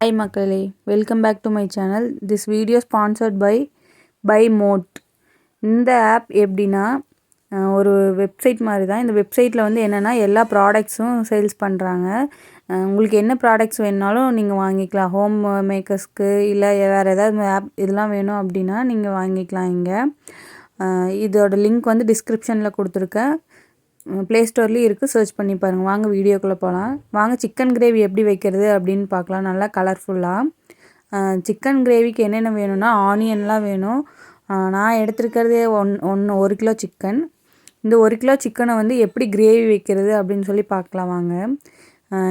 Hi மக்களே. Welcome back to my channel this video sponsored by by mod இந்த app எப்படின்னா ஒரு website மாதிரி தான் இந்த வெப்சைட்டில் வந்து என்னென்னா எல்லா ப்ராடக்ட்ஸும் சேல்ஸ் பண்ணுறாங்க உங்களுக்கு என்ன ப்ராடக்ட்ஸ் வேணுனாலும் நீங்கள் வாங்கிக்கலாம். ஹோம் மேக்கர்ஸ்க்கு இல்லை வேறு ஏதாவது ஆப் இதெல்லாம் வேணும் அப்படின்னா நீங்கள் வாங்கிக்கலாம் இங்கே. இதோட லிங்க் வந்து டிஸ்கிரிப்ஷனில் கொடுத்துருக்கேன். ப்ளே ஸ்டோர்லேயும் இருக்குது சர்ச் பண்ணி பாருங்கள் வாங்க வீடியோக்குள்ளே போகலாம் வாங்க சிக்கன் கிரேவி எப்படி வைக்கிறது அப்படின்னு பார்க்கலாம். நல்லா கலர்ஃபுல்லாக சிக்கன் கிரேவிக்கு என்னென்ன வேணும்னா ஆனியன்லாம் வேணும். நான் எடுத்துருக்கிறதே ஒன் ஒன்று ஒரு கிலோ சிக்கன் இந்த ஒரு கிலோ சிக்கனை வந்து எப்படி கிரேவி வைக்கிறது அப்படின்னு சொல்லி பார்க்கலாம் வாங்க.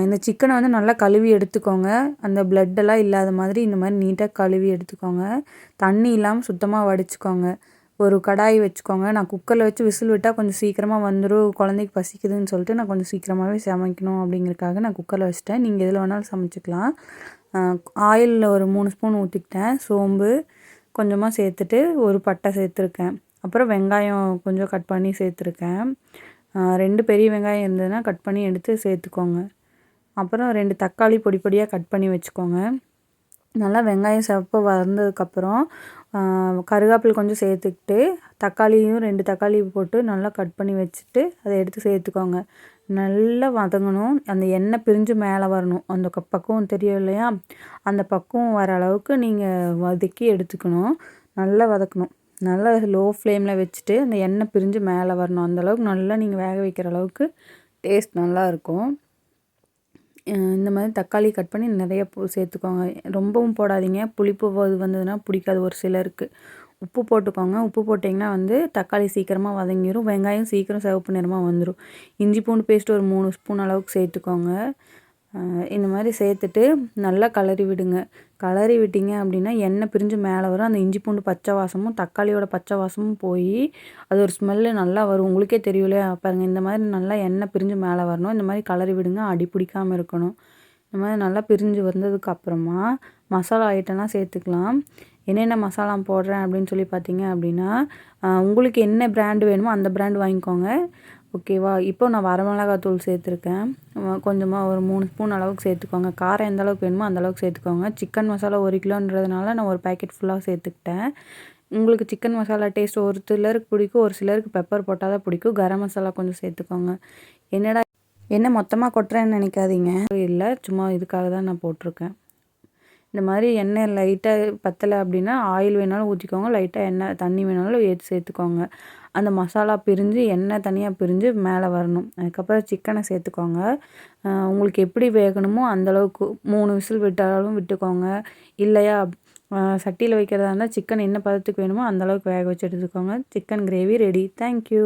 இந்த சிக்கனை வந்து நல்லா கழுவி எடுத்துக்கோங்க. அந்த பிளட்டெல்லாம் இல்லாத மாதிரி இந்த மாதிரி நீட்டாக கழுவி எடுத்துக்கோங்க. தண்ணி இல்லாமல் சுத்தமாக வடிச்சுக்கோங்க. ஒரு கடாய் வச்சுக்கோங்க. நான் குக்கரில் வச்சு விசில் விட்டால் கொஞ்சம் சீக்கிரமாக வந்துடும் குழந்தைக்கு பசிக்குதுன்னு சொல்லிட்டு நான் கொஞ்சம் சீக்கிரமாகவே சமைக்கணும் அப்படிங்கிறதுக்காக நான் குக்கரில் வச்சுட்டேன். நீங்கள் எதில் வேணாலும் சமைச்சிக்கலாம். ஆயிலில் ஒரு மூணு ஸ்பூன் ஊற்றிக்கிட்டேன் சோம்பு கொஞ்சமாக சேர்த்துட்டு ஒரு பட்டை சேர்த்துருக்கேன். அப்புறம் வெங்காயம் கொஞ்சம் கட் பண்ணி சேர்த்துருக்கேன். ரெண்டு பெரிய வெங்காயம் இருந்ததுன்னா கட் பண்ணி எடுத்து சேர்த்துக்கோங்க. அப்புறம் ரெண்டு தக்காளி பொடி பொடியாக கட் பண்ணி வச்சுக்கோங்க. நல்லா வெங்காயம் சிவப்பு வந்ததுக்கப்புறம் கருவேப்பில் கொஞ்சம் சேர்த்துக்கிட்டு தக்காளியும் ரெண்டு தக்காளி போட்டு நல்லா கட் பண்ணி வச்சுட்டு அதை எடுத்து சேர்த்துக்கோங்க. நல்லா வதங்கணும். அந்த எண்ணெய் பிரிஞ்சு மேலே வரணும். அந்த பக்குவம் தெரியும் இல்லையா? அந்த பக்குவம் வர அளவுக்கு நீங்கள் வதக்கி எடுத்துக்கணும். நல்லா வதக்கணும். நல்லா லோ ஃப்ளேமில் வச்சுட்டு அந்த எண்ணெய் பிரிஞ்சு மேலே வரணும். அந்தளவுக்கு நல்லா நீங்கள் வேக வைக்கிற அளவுக்கு டேஸ்ட் நல்லாயிருக்கும் இந்த மாதிரி தக்காளி கட் பண்ணி நிறைய சேர்த்துக்கோங்க. ரொம்பவும் போடாதீங்க. புளிப்பு இது வந்ததுன்னா பிடிக்காது. ஒரு சிலருக்கு. உப்பு போட்டுக்கோங்க. உப்பு போட்டிங்கன்னா வந்து தக்காளி சீக்கிரமாக வதங்கிடும் வெங்காயம் சீக்கிரம் சிவப்பு நிறமாக வந்துடும் இஞ்சி பூண்டு பேஸ்ட் ஒரு மூணு ஸ்பூன் அளவுக்கு சேர்த்துக்கோங்க. இந்த மாதிரி சேர்த்துட்டு நல்லா கலரி விடுங்க. கலரி விட்டிங்க அப்படின்னா எண்ணெய் பிரிஞ்சு மேலே வரும். அந்த இஞ்சி பூண்டு பச்சை வாசமும் தக்காளியோட பச்சை வாசமும் போய் அது ஒரு ஸ்மெல்லு நல்லா வரும். உங்களுக்கே தெரியும்லையா பாருங்கள் இந்த மாதிரி நல்லா எண்ணெய் பிரிஞ்சு மேலே வரணும். இந்த மாதிரி கலரி விடுங்க. அடி பிடிக்காமல் இருக்கணும். இந்த மாதிரி நல்லா பிரிஞ்சு வந்ததுக்கு அப்புறமா மசாலா ஐட்டம்லாம் சேர்த்துக்கலாம். என்னென்ன மசாலா போடுறேன் அப்படின்னு சொல்லி பார்த்தீங்க அப்படின்னா உங்களுக்கு என்ன பிராண்டு வேணுமோ அந்த பிராண்ட் வாங்கிக்கோங்க. ஓகேவா? இப்போ நான் வரமிளகாத்தூள் சேர்த்துருக்கேன். கொஞ்சமாக ஒரு மூணு ஸ்பூன் அளவுக்கு சேர்த்துக்கோங்க. காரம் எந்த அளவுக்கு வேணுமோ அந்த அளவுக்கு சேர்த்துக்கோங்க. சிக்கன் மசாலா ஒரு கிலோன்றதுனால நான் ஒரு பேக்கெட் ஃபுல்லாக சேர்த்துக்கிட்டேன். உங்களுக்கு சிக்கன் மசாலா டேஸ்ட் ஒரு சிலருக்கு பிடிக்கும் ஒரு சிலருக்கு பெப்பர் போட்டால் தான் பிடிக்கும். கரம் மசாலா கொஞ்சம் சேர்த்துக்கோங்க. என்னடா என்ன மொத்தமாக கொட்டுறேன்னு நினைக்காதீங்க. இல்லை சும்மா இதுக்காக தான் நான் போட்டிருக்கேன். இந்த மாதிரி எண்ணெய் லைட்டாக பத்தலை அப்படின்னா ஆயில் வேணாலும் ஊற்றிக்கோங்க லைட்டாக எண்ணெய் தண்ணி வேணாலும் ஏற்றி சேர்த்துக்கோங்க. அந்த மசாலா பிரிஞ்சு எண்ணெய் தனியாக பிரிஞ்சு மேலே வரணும். அதுக்கப்புறம் சிக்கனை சேர்த்துக்கோங்க. உங்களுக்கு எப்படி வேகணுமோ அந்தளவுக்கு மூணு விசில் விட்டாலும் விட்டுக்கோங்க. இல்லையா சட்டியில் வைக்கிறதா இருந்தால் சிக்கன் என்ன பதத்துக்கு வேணுமோ அந்தளவுக்கு வேக வச்சு எடுத்துக்கோங்க. Chicken gravy ready thank you